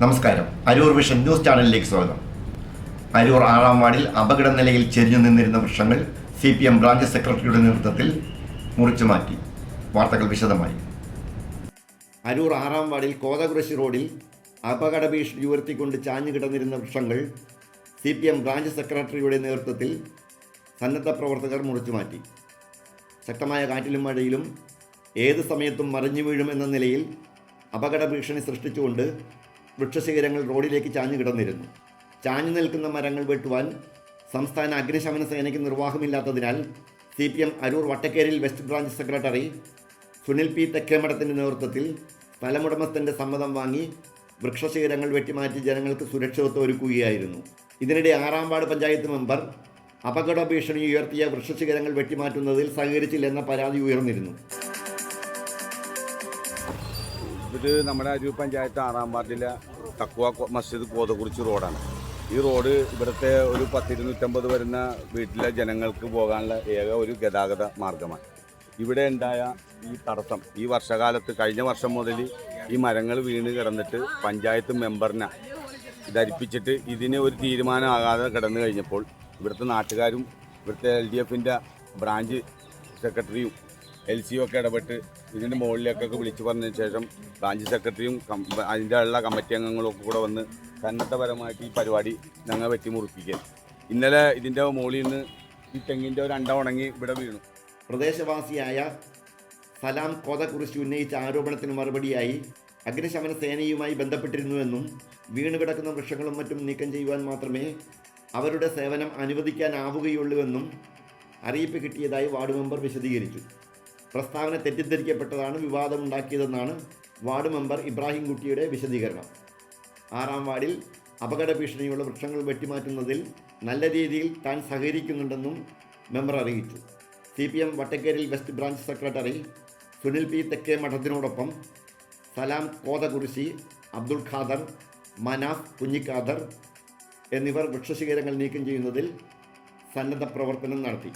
നമസ്കാരം. Aroor vision news ചാനലിലേക്ക് സ്വാഗതം. അരൂർ ആറാം വാർഡിൽ അപകട നിലയിൽ ചെരിഞ്ഞു നിന്നിരുന്ന വൃക്ഷങ്ങൾ സി പി എം ബ്രാഞ്ച് സെക്രട്ടറിയുടെ നേതൃത്വത്തിൽ മുറിച്ചു മാറ്റി. വാർത്തകൾ വിശദമായി. അരൂർ ആറാം വാർഡിൽ കോതകുരശി റോഡിൽ അപകട ഭീഷണി ഉയർത്തിക്കൊണ്ട് ചാഞ്ഞു കിടന്നിരുന്ന വൃക്ഷങ്ങൾ സി പി എം ബ്രാഞ്ച് സെക്രട്ടറിയുടെ നേതൃത്വത്തിൽ സന്നദ്ധ പ്രവർത്തകർ മുറിച്ചു മാറ്റി. ശക്തമായ കാറ്റിലും മഴയിലും ഏത് സമയത്തും മറിഞ്ഞു വീഴുമെന്ന നിലയിൽ അപകട ഭീഷണി സൃഷ്ടിച്ചുകൊണ്ട് വൃക്ഷശിഖരങ്ങൾ റോഡിലേക്ക് ചാഞ്ഞു കിടന്നിരുന്നു. ചാഞ്ഞു നിൽക്കുന്ന മരങ്ങൾ വെട്ടുവാൻ സംസ്ഥാന അഗ്നിശമന സേനയ്ക്ക് നിർവാഹമില്ലാത്തതിനാൽ C P M Aroor Vattakkeril west branch secretary Sunil P തെക്കേമഠത്തിന്റെ നേതൃത്വത്തിൽ സ്ഥലമുടമസ്ഥന്റെ സമ്മതം വാങ്ങി വൃക്ഷശിഖരങ്ങൾ വെട്ടിമാറ്റി ജനങ്ങൾക്ക് സുരക്ഷിതത്വം ഒരുക്കുകയായിരുന്നു. ഇതിനിടെ ആറാം വാർഡ് പഞ്ചായത്ത് മെമ്പർ അപകട ഭീഷണി ഉയർത്തിയ വൃക്ഷശിഖരങ്ങൾ വെട്ടിമാറ്റുന്നതിൽ സഹകരിച്ചില്ലെന്ന പരാതി ഉയർന്നിരുന്നു. ഇത് നമ്മുടെ അരൂർ പഞ്ചായത്ത് ആറാം വാർഡിലെ തക്കുവ മസ്ജിദ് കോതകുറിച്ച് റോഡാണ്. ഈ റോഡ് ഇവിടുത്തെ ഒരു പത്തിരുന്നൂറ്റമ്പത് വരുന്ന വീട്ടിലെ ജനങ്ങൾക്ക് പോകാനുള്ള ഏക ഒരു ഗതാഗത മാർഗമാണ്. ഇവിടെ ഉണ്ടായ ഈ തടസ്സം ഈ വർഷകാലത്ത് കഴിഞ്ഞ വർഷം മുതൽ ഈ മരങ്ങൾ വീണ് കിടന്നിട്ട് പഞ്ചായത്ത് മെമ്പറിനെ ധരിപ്പിച്ചിട്ട് ഇതിന് ഒരു തീരുമാനമാകാതെ കിടന്നു കഴിഞ്ഞപ്പോൾ ഇവിടുത്തെ നാട്ടുകാരും ഇവിടുത്തെ എൽ ഡി എഫിന്റെ ബ്രാഞ്ച് സെക്രട്ടറിയും എൽ സിയും ഒക്കെ ഇടപെട്ട് ഇതിന്റെ മുകളിലേക്കൊക്കെ വിളിച്ചു പറഞ്ഞതിന് ശേഷം ബ്രാഞ്ച് സെക്രട്ടറിയും അതിന്റെ ഉള്ള കമ്മിറ്റി അംഗങ്ങളും ഒക്കെ കൂടെ വന്ന് സന്നദ്ധപരമായിട്ട് ഈ പരിപാടി ഞങ്ങൾ വെട്ടിമുറിപ്പിക്കുക ഇന്നലെ ഇതിന്റെ മുകളിൽ നിന്ന് ഈ തെങ്ങിന്റെ ഒരു അണ്ട ഉണങ്ങി ഇവിടെ വീണു. പ്രദേശവാസിയായ സലാം കോതക്കുറിശി ഉന്നയിച്ച ആരോപണത്തിന് മറുപടിയായി അഗ്നിശമന സേനയുമായി ബന്ധപ്പെട്ടിരുന്നുവെന്നും വീണുകിടക്കുന്ന വൃക്ഷങ്ങളും മറ്റും നീക്കം ചെയ്യുവാൻ മാത്രമേ അവരുടെ സേവനം അനുവദിക്കാനാവുകയുള്ളൂവെന്നും അറിയിപ്പ് കിട്ടിയതായി വാർഡ് മെമ്പർ വിശദീകരിച്ചു. പ്രസ്താവന തെറ്റിദ്ധരിക്കപ്പെട്ടതാണ് വിവാദമുണ്ടാക്കിയതെന്നാണ് വാർഡ് മെമ്പർ ഇബ്രാഹിം കുട്ടിയുടെ വിശദീകരണം. ആറാം വാർഡിൽ അപകട ഭീഷണിയുള്ള വൃക്ഷങ്ങൾ വെട്ടിമാറ്റുന്നതിൽ നല്ല രീതിയിൽ താൻ സഹകരിക്കുന്നുണ്ടെന്നും മെമ്പർ അറിയിച്ചു. C P M Vattakkeril west branch secretary Sunil P തെക്കേ മഠത്തിനോടൊപ്പം സലാം കോതകുറിശി അബ്ദുൾ ഖാദർ മനാഫ് കുഞ്ഞിഖാദർ എന്നിവർ വൃക്ഷശിഖരങ്ങൾ നീക്കം ചെയ്യുന്നതിൽ സന്നദ്ധ പ്രവർത്തനം നടത്തി.